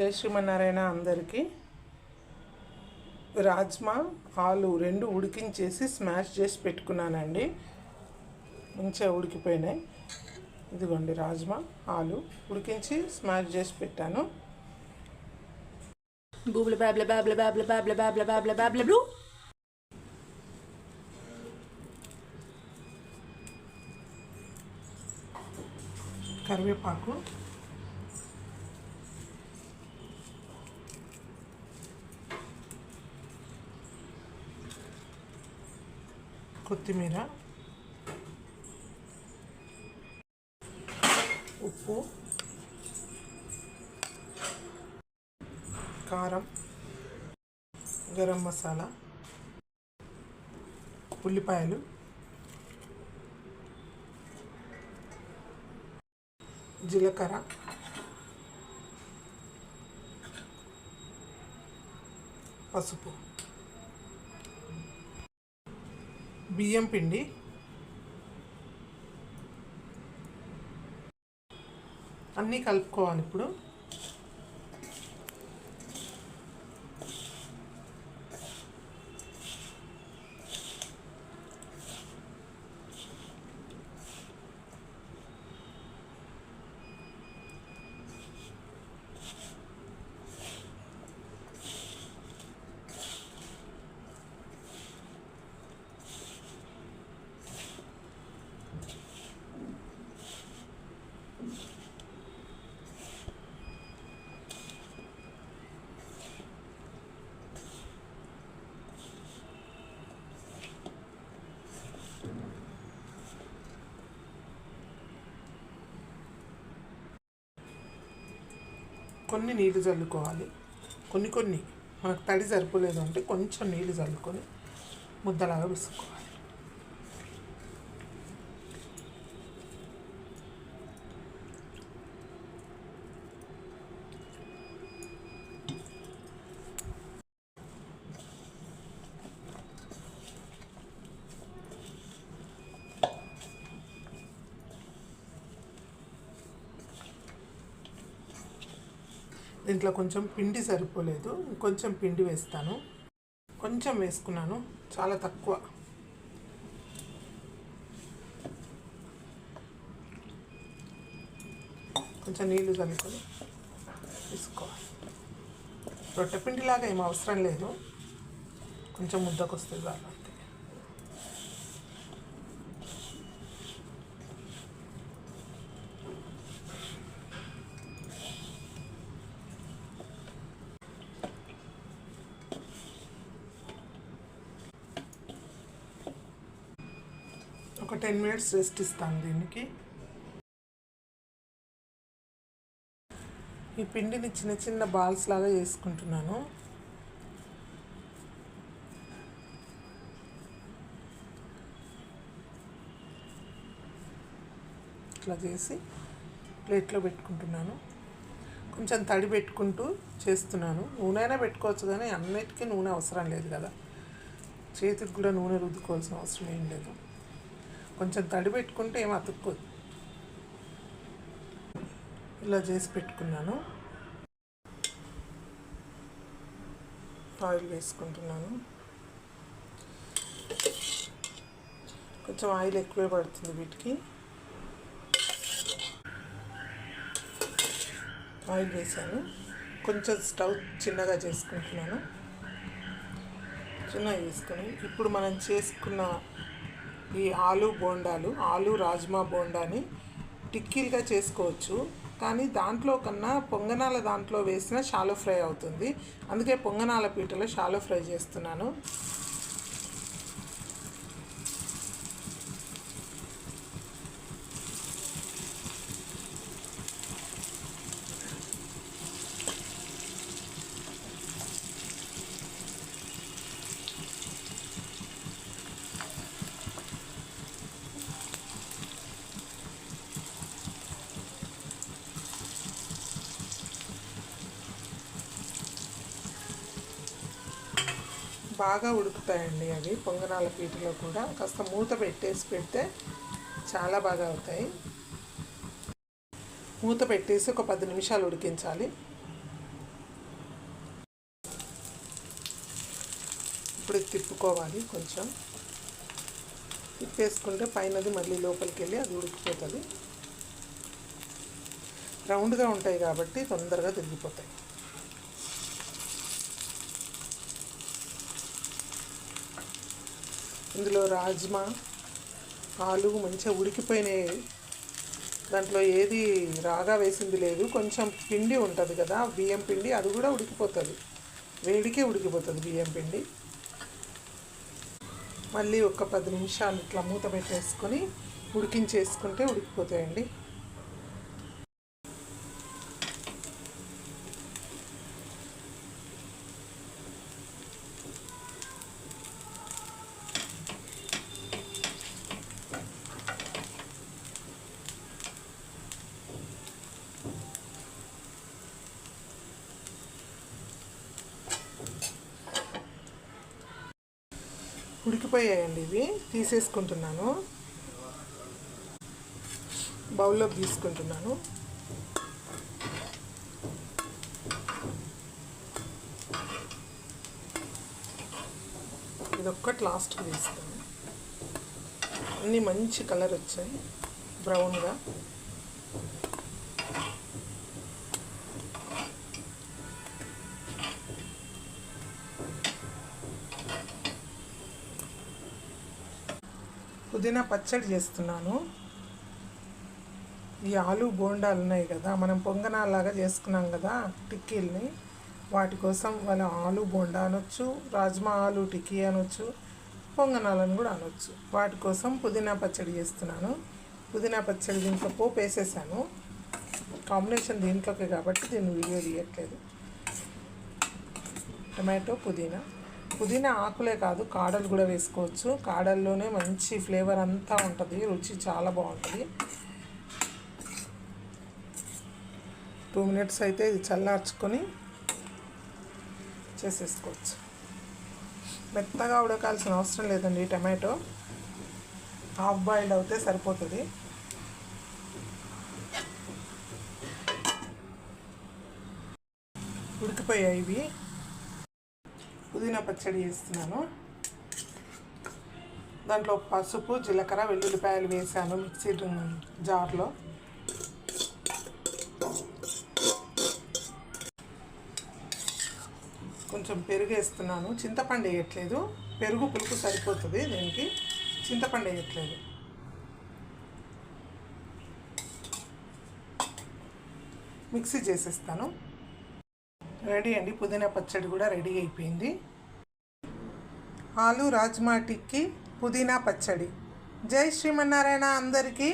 జై శ్రీమన్నారాయణ అందరికీ రాజ్మా ఆలు రెండు ఉడికించేసి స్మాష్ చేసి పెట్టుకున్నానండి. మంచిగా ఉడికిపోయినాయి. ఇదిగోండి రాజ్మా ఆలు ఉడికించి స్మాష్ చేసి పెట్టాను. babla babla babla babla blue. కరివేపాకు కొత్తిమీర ఉప్పు కారం గరం మసాలా ఉల్లిపాయలు జీలకర్ర పసుపు. బియ్యం పిండి. అన్నీ కలుపుకోవాలి ఇప్పుడు. కొన్ని నీళ్ళు చల్లుకోవాలి. కొన్ని కొన్ని మనకు తడి సరిపోలేదు అంటే కొంచెం నీళ్ళు చల్లుకొని ముద్దలాగా విసుకోవాలి దీంట్లో కొంచెం పిండి సరిపోలేదు. కొంచెం పిండి వేస్తాను. కొంచెం వేసుకున్నాను. చాలా తక్కువ. కొంచెం నీళ్ళు చల్లుకొని తీసుకోవాలి రొట్టె పిండిలాగా ఏం అవసరం లేదు. కొంచెం ముద్దకు వస్తుంది బాగా అంతే ఒక టెన్ మినిట్స్ రెస్ట్ ఇస్తాను దీనికి. ఈ పిండిని చిన్న చిన్న బాల్స్ లాగా చేసుకుంటున్నాను. ఇట్లా చేసి ప్లేట్లో పెట్టుకుంటున్నాను. కొంచెం తడి పెట్టుకుంటూ చేస్తున్నాను. నూనె అయినా పెట్టుకోవచ్చు కానీ అన్నిటికీ నూనె అవసరం లేదు కదా. చేతికి కూడా నూనె రుద్దుకోవాల్సిన అవసరం ఏం లేదు. కొంచెం తడి పెట్టుకుంటే ఏం అతుక్కోదు. ఇలా చేసి పెట్టుకున్నాను. ఆయిల్ వేసుకుంటున్నాను. కొంచెం ఆయిల్ ఎక్కువే పడుతుంది వీటికి. ఆయిల్ వేసాను. కొంచెం స్టవ్ చిన్నగా చేసుకుంటున్నాను. చిన్నగా చేసుకుని ఇప్పుడు మనం చేసుకున్న ఈ ఆలు బోండాలు ఆలు రాజ్మా బోండాని టిక్కీలుగా చేసుకోవచ్చు. కానీ దాంట్లో కన్నా పొంగనాల దాంట్లో వేసిన షాలో ఫ్రై అవుతుంది. అందుకే పొంగనాల పీటలో షాలో ఫ్రై చేస్తున్నాను. బాగా ఉడుకుతాయండి అవి పొంగనాల పీటలో కూడా. కాస్త మూత పెట్టేసి పెడితే చాలా బాగా అవుతాయి. మూత పెట్టేసి ఒక పది నిమిషాలు ఉడికించాలి. ఇప్పుడు తిప్పుకోవాలి కొంచెం. తిప్పేసుకుంటే పైనది మళ్ళీ లోపలికి వెళ్ళి అది ఉడికిపోతుంది. రౌండ్గా ఉంటాయి కాబట్టి తొందరగా తిరిగిపోతాయి. ఇందులో రాజ్మా ఆలు మంచిగా ఉడికిపోయినాయి. దాంట్లో ఏది రాగా వేసింది లేదు. కొంచెం పిండి ఉంటుంది కదా బియ్యం పిండి అది కూడా ఉడికిపోతుంది. వేడికే ఉడికిపోతుంది బియ్యం పిండి. మళ్ళీ ఒక పది నిమిషాలు ఇట్లా మూత పెట్టేసుకొని ఉడికించేసుకుంటే ఉడికిపోతాయండి. ఉడికిపోయాయండి ఇవి. తీసేసుకుంటున్నాను. బౌల్లో తీసుకుంటున్నాను. ఇదొక్కటి లాస్ట్కి తీస్తాను అన్నీ మంచి కలర్ వచ్చాయి. బ్రౌన్గా. పుదీనా పచ్చడి చేస్తున్నాను. ఈ ఆలు బోండాలు ఉన్నాయి కదా మనం పొంగనాలాగా చేసుకున్నాం కదా టిక్కీల్ని. వాటి కోసం వాళ్ళ ఆలు బోండా అనొచ్చు రాజ్మా ఆలు టిక్కీ అనొచ్చు పొంగనాలను కూడా అనొచ్చు. వాటి కోసం పుదీనా పచ్చడి చేస్తున్నాను. పుదీనా పచ్చడి దీంట్లో పోపు వేసేసాను. కాంబినేషన్ దీంట్లోకి కాబట్టి దీన్ని వీడియో తీయట్లేదు. టమాటో పుదీనా. పుదీనా ఆకులే కాదు కాడలు కూడా వేసుకోవచ్చు. కాడల్లోనే మంచి ఫ్లేవర్ అంతా ఉంటుంది రుచి చాలా బాగుంటుంది. టూ మినిట్స్ అయితే ఇది చల్లార్చుకొని చేసేసుకోవచ్చు. మెత్తగా ఉడకాల్సిన అవసరం లేదండి టమాటో. హాఫ్ బాయిల్డ్ అవుతే సరిపోతుంది. ఉడికిపోయాయి ఇవి. పుదీనా పచ్చడి చేస్తున్నాను. దాంట్లో పసుపు జీలకర్ర వెల్లుల్లిపాయలు వేసాను మిక్సీ జార్లో. కొంచెం పెరుగు వేస్తున్నాను. చింతపండు వేయట్లేదు. పెరుగు పులుపు సరిపోతుంది దీనికి. చింతపండు వేయట్లేదు. మిక్సీ చేసేస్తాను. రెడీ అండి. పుదీనా పచ్చడి కూడా రెడీ అయిపోయింది. ఆలు రాజ్మా టిక్కి పుదీనా పచ్చడి. జై శ్రీమన్నారాయణ అందరికీ.